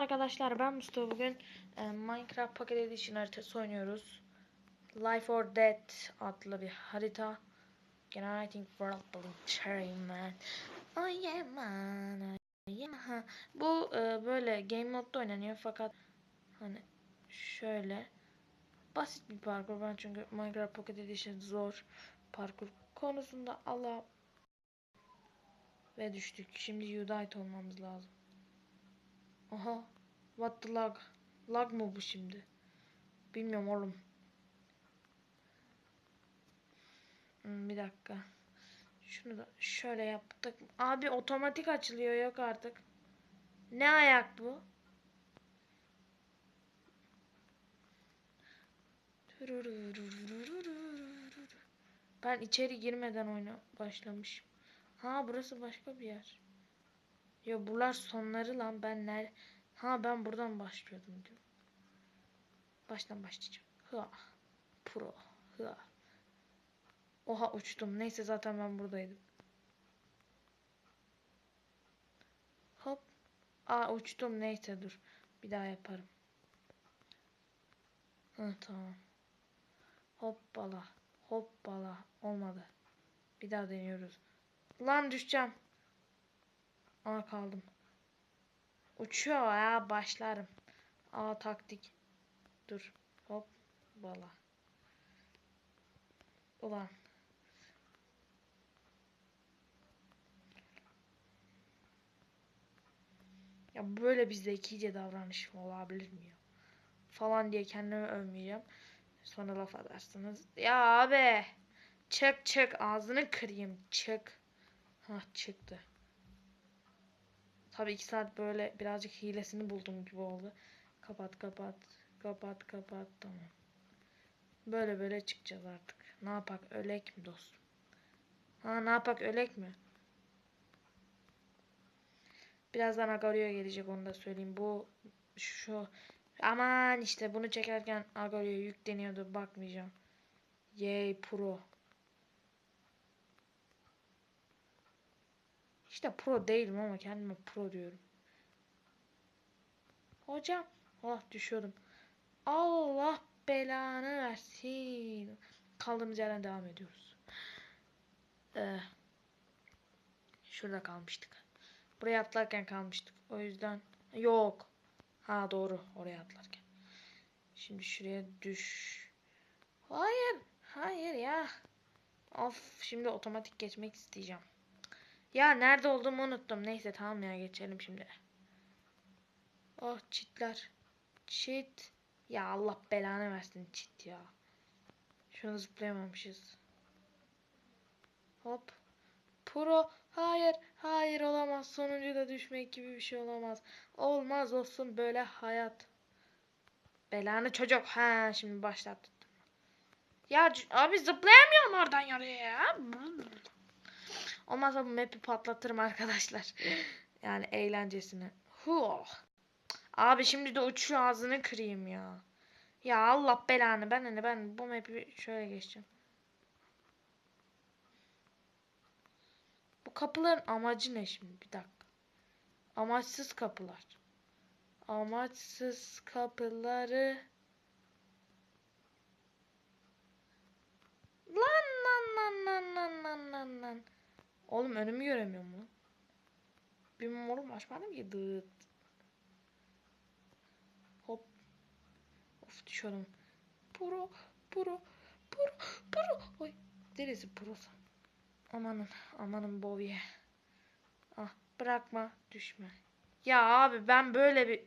arkadaşlar ben Mustafa bugün e, Minecraft Pocket Edition haritası oynuyoruz. Life or Death adlı bir harita. Generating World Building Cherry Man. Oh yeah man. Oh yeah. Bu e, böyle game modda oynanıyor fakat hani şöyle basit bir parkur ben çünkü Minecraft Pocket Edition zor parkur konusunda Allah ve düştük. Şimdi Udite olmamız lazım. Aha. What the lag? Lag mı bu şimdi? Bilmiyorum oğlum. Hmm, bir dakika. Şunu da şöyle yaptık. Abi otomatik açılıyor yok artık. Ne ayak bu? Ben içeri girmeden oyna başlamışım. Ha burası başka bir yer. Ya buralar sonları lan ben ner Ha ben buradan başlıyordum diyor. Baştan başlayacağım. Hıa. Pro. Hıa. Oha uçtum. Neyse zaten ben buradaydım. Hop. Aa uçtum. Neyse dur. Bir daha yaparım. Hı tamam. Hoppala. Hoppala. Olmadı. Bir daha deniyoruz. Lan düşeceğim. Aa kaldım. Uçuyor ya başlarım. Aa taktik. Dur. Hop. Bala. Ulan. Ya böyle bir zekice davranış olabilir mi ya? Falan diye kendimi övmeyeceğim. Sonra laf edersiniz. Ya abi. Çık çık ağzını kırayım. Çık. Hah çıktı. Tabii iki saat böyle birazcık hilesini buldum gibi oldu. Kapat kapat. Kapat kapat. Tamam. Böyle böyle çıkacağız artık. Ne yapak ölek mi dostum? Ha ne yapak ölek mi? Birazdan Agario gelecek onu da söyleyeyim. Bu şu aman işte bunu çekerken Agario yükleniyordu bakmayacağım. Yay pro. İşte pro değilim ama kendime pro diyorum. Hocam. Oh düşüyordum. Allah belanı versin. Kaldığımız yerden devam ediyoruz. Ee, şurada kalmıştık. Buraya atlarken kalmıştık. O yüzden yok. Ha doğru oraya atlarken. Şimdi şuraya düş. Hayır. Hayır ya. Of şimdi otomatik geçmek isteyeceğim. Ya nerede olduğumu unuttum. Neyse tamam ya geçelim şimdi. Oh çitler. Çit. Ya Allah belanı versin çit ya. Şunu zıplayamamışız. Hop. Pro. Hayır. Hayır olamaz. Sonuncu da düşmek gibi bir şey olamaz. Olmaz olsun böyle hayat. Belanı çocuk. Ha şimdi başlattım. Ya abi zıplayamıyorum oradan yarıya ya. Olmazsa bu map'i patlatırım arkadaşlar. Yani eğlencesine. Huh. Abi şimdi de uçuyor ağzını kırayım ya. Ya Allah belanı ben hani ben bu map'i şöyle geçeceğim. Bu kapıların amacı ne şimdi? Bir dakika. Amaçsız kapılar. Amaçsız kapıları Lan lan lan lan lan lan lan lan. Oğlum önümü göremiyorum lan. Bir oğlum açmadım ki dıt. Hop. Of düşüyorum. Pro, pro, pro, pro. Oy. Neresi prosu? Amanın, amanın Bobby'e. Ah bırakma, düşme. Ya abi ben böyle bir...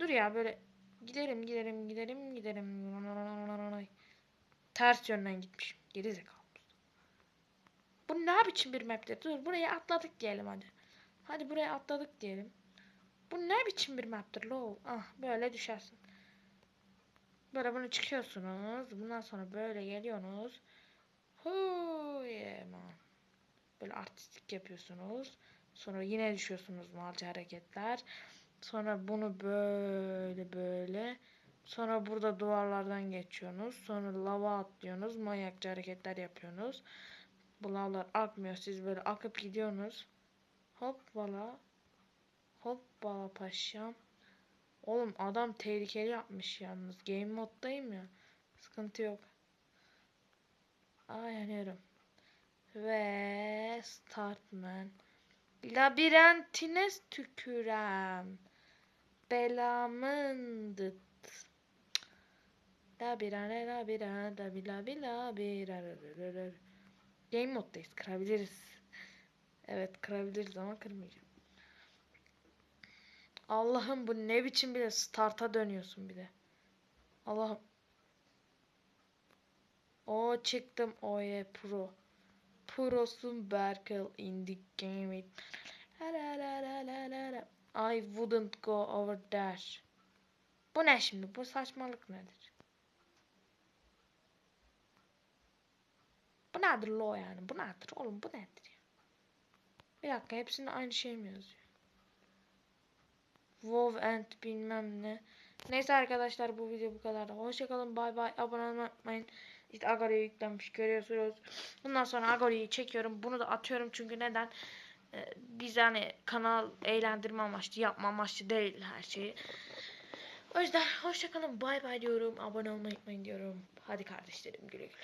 Dur ya böyle giderim giderim giderim giderim. Ters yönden gitmişim. Geri zekalı. Ne biçim bir map'tir? Dur buraya atladık diyelim hadi. Hadi buraya atladık diyelim. Bu ne biçim bir map'tir lo? Ah böyle düşersin. Böyle bunu çıkıyorsunuz. Bundan sonra böyle geliyorsunuz. Böyle artistik yapıyorsunuz. Sonra yine düşüyorsunuz malca hareketler. Sonra bunu böyle böyle. Sonra burada duvarlardan geçiyorsunuz. Sonra lava atlıyorsunuz. Manyakça hareketler yapıyorsunuz. Bu lavlar akmıyor. Siz böyle akıp gidiyorsunuz. Hop valla. Hoppala paşam. Oğlum adam tehlikeli yapmış yalnız. Game moddayım ya. Sıkıntı yok. Aa yanıyorum. Ve start man. Labirentine tükürem. Belamın dıt. Labirent, labirent, labi, labi, labirent. Game moddayız. Kırabiliriz. Evet kırabiliriz ama kırmayacağım. Allah'ım bu ne biçim bir start'a dönüyorsun bir de. Allah'ım. O çıktım oye pro. Prosun Berkel in the game. I wouldn't go over there. Bu ne şimdi? Bu saçmalık nedir? Bu nedir lo yani? Bu nedir oğlum? Bu nedir ya? Bir dakika hepsinde aynı şey mi yazıyor? WoW and bilmem ne. Neyse arkadaşlar bu video bu kadar. Hoşçakalın bay bay. Abone olmayı unutmayın. İşte Agori'ye yüklenmiş görüyorsunuz. Bundan sonra Agori'yi çekiyorum. Bunu da atıyorum çünkü neden? Ee, biz hani kanal eğlendirme amaçlı yapma amaçlı değil her şeyi. O yüzden hoşçakalın bay bay diyorum. Abone olmayı unutmayın diyorum. Hadi kardeşlerim güle güle.